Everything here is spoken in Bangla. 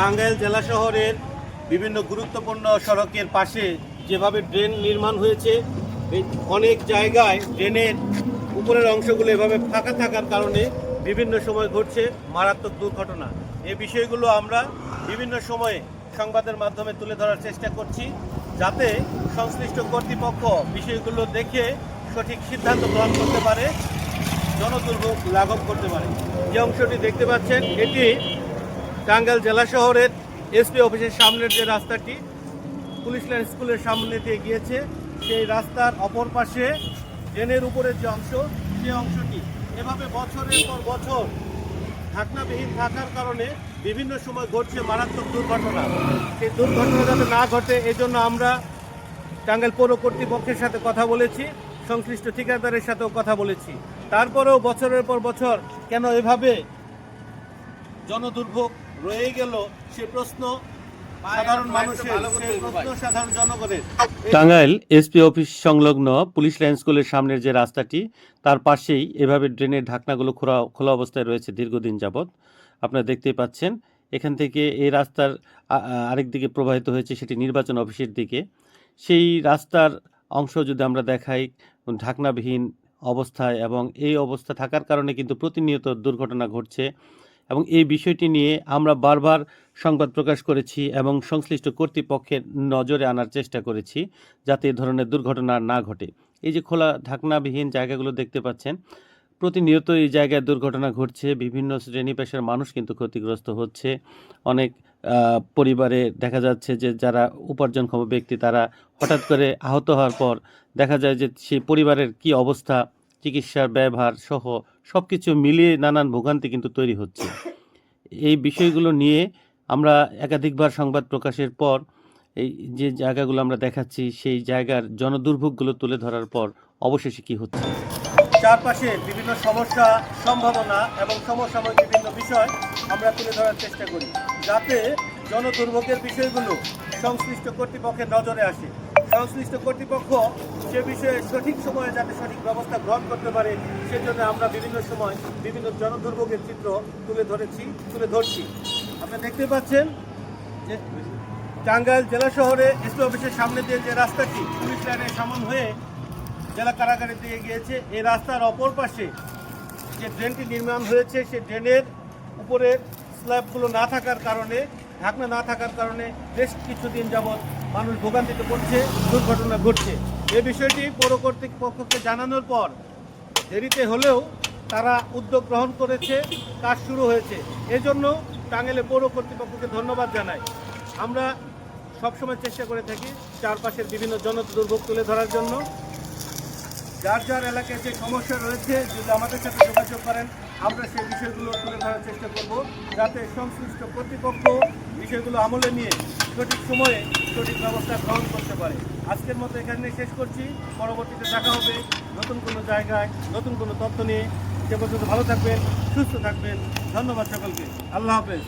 টাঙ্গাইল জেলা শহরের বিভিন্ন গুরুত্বপূর্ণ সড়কের পাশে যেভাবে ড্রেন নির্মাণ হয়েছে অনেক জায়গায় ড্রেনের উপরের অংশগুলো এভাবে ফাঁকা থাকার কারণে বিভিন্ন সময় ঘটছে মারাত্মক দুর্ঘটনা। এই বিষয়গুলো আমরা বিভিন্ন সময়ে সংবাদের মাধ্যমে তুলে ধরার চেষ্টা করছি, যাতে সংশ্লিষ্ট কর্তৃপক্ষ বিষয়গুলো দেখে সঠিক সিদ্ধান্ত গ্রহণ করতে পারে, জনদুর্ভোগ লাঘব করতে পারে। যে অংশটি দেখতে পাচ্ছেন, এটি টাঙ্গাইল জেলা শহরের এসপি অফিসের সামনের যে রাস্তাটি, পুলিশ লাইন স্কুলের সামনে দিয়ে গিয়েছে, সেই রাস্তার অপর পাশে ড্রেনের উপরের যে অংশ সেই অংশটি। এভাবে বছরের পর বছর ঢাকনাবিহীন থাকার কারণে বিভিন্ন সময় ঘটছে মারাত্মক দুর্ঘটনা। সেই দুর্ঘটনা যাতে না ঘটে, এজন্য আমরা টাঙ্গাইল পৌর কর্তৃপক্ষের সাথে কথা বলেছি, সংশ্লিষ্ট ঠিকাদারের সাথেও কথা বলেছি। তারপরেও বছরের পর বছর কেন এভাবে জনদুর্ভোগ রয়ে গেল সে প্রশ্ন সাধারণ মানুষের সে প্রশ্ন সাধারণ জনগণের। টাঙ্গাইল এসপি অফিস সংলগ্ন পুলিশ লাইন স্কুলের সামনের যে রাস্তাটি তার পাশেই এভাবে ড্রেনের ঢাকনাগুলো খোলা খোলা অবস্থায় রয়েছে দীর্ঘদিন যাবৎ। আপনারা দেখতেই পাচ্ছেন এখান থেকে এই রাস্তার আরেক দিকে প্রবাহিত হয়েছে সেটি নির্বাচন অফিসের দিকে। সেই রাস্তার অংশ যদি আমরা দেখাই ঢাকনাবিহীন অবস্থায় এবং এই অবস্থা থাকার কারণে কিন্তু প্রতিনিয়ত দুর্ঘটনা ঘটছে। এবং এই বিষয়টি নিয়ে আমরা বারবার সংবাদ প্রকাশ করেছি এবং সংশ্লিষ্ট কর্তৃপক্ষের নজরে আনার চেষ্টা করেছি যাতে এ ধরনের দুর্ঘটনা না ঘটে। এই যে খোলা ঢাকনাবিহীন জায়গাগুলো দেখতে পাচ্ছেন, প্রতিনিয়ত এই জায়গায় দুর্ঘটনা ঘটছে, বিভিন্ন শ্রেণি পেশার মানুষ কিন্তু ক্ষতিগ্রস্ত হচ্ছে। অনেক পরিবারে দেখা যাচ্ছে যে যারা উপার্জনক্ষম ব্যক্তি তারা হঠাৎ করে আহত হওয়ার পর দেখা যায় যে সেই পরিবারের কি অবস্থা চিকিৎসার ব্যবহার সহ সব কিছু মিলিয়ে নানান ভোগান্তি কিন্তু তৈরি হচ্ছে। এই বিষয়গুলো নিয়ে আমরা একাধিকবার সংবাদ প্রকাশের পর এই যে জায়গাগুলো আমরা দেখাচ্ছি, সেই জায়গার জনদুর্ভোগগুলো তুলে ধরার পর অবশেষে কি হচ্ছে? চারপাশে বিভিন্ন সমস্যা, সম্ভাবনা এবং সমসাময়িক বিভিন্ন বিষয় আমরা তুলে ধরার চেষ্টা করি যাতে জনদুর্ভোগের বিষয়গুলো সংশ্লিষ্ট কর্তৃপক্ষের নজরে আসে। সংশ্লিষ্ট কর্তৃপক্ষ সে বিষয়ে সঠিক সময়ে যাতে সঠিক ব্যবস্থা গ্রহণ করতে পারে, সেজন্য আমরা বিভিন্ন সময় বিভিন্ন জনদুর্ভোগের চিত্র তুলে ধরেছি, তুলে ধরছি। আপনারা দেখতে পাচ্ছেন যে টাঙ্গাইল জেলা শহরে এসপি অফিসের সামনে দিয়ে যে রাস্তাটি পুলিশ লাইনের সামন হয়ে জেলা কারাগারে দিয়ে গিয়েছে। এই রাস্তার অপর পাশে যে ড্রেনটি নির্মাণ হয়েছে সেই ড্রেনের উপরে স্ল্যাবগুলো না থাকার কারণে, ঢাকনা না থাকার কারণে বেশ কিছুদিন যাবৎ মানুষ ভোগান্তিতে পড়ছে, দুর্ঘটনা ঘটছে। এ বিষয়টি পৌর কর্তৃপক্ষকে জানানোর পর দেরিতে হলেও তারা উদ্যোগ গ্রহণ করেছে, কাজ শুরু হয়েছে। এজন্য টাঙ্গাইলে পৌর কর্তৃপক্ষকে ধন্যবাদ জানাই। আমরা সবসময় চেষ্টা করে থাকি চারপাশের বিভিন্ন জন দুর্ভোগ তুলে ধরার জন্য। যার যার এলাকায় যে সমস্যা রয়েছে, যদি আমাদের সাথে যোগাযোগ করেন আমরা সেই বিষয়গুলো তুলে ধরার চেষ্টা করব যাতে সংশ্লিষ্ট কর্তৃপক্ষ বিষয়গুলো আমলে নিয়ে সঠিক সময়ে সঠিক ব্যবস্থা গ্রহণ করতে পারে। আজকের মতো এখানে শেষ করছি। পরবর্তীতে দেখা হবে নতুন কোনো জায়গায়, নতুন কোনো তথ্য নিয়ে। সে পর্যন্ত ভালো থাকবেন, সুস্থ থাকবেন। ধন্যবাদ সকলকে। আল্লাহ হাফেজ।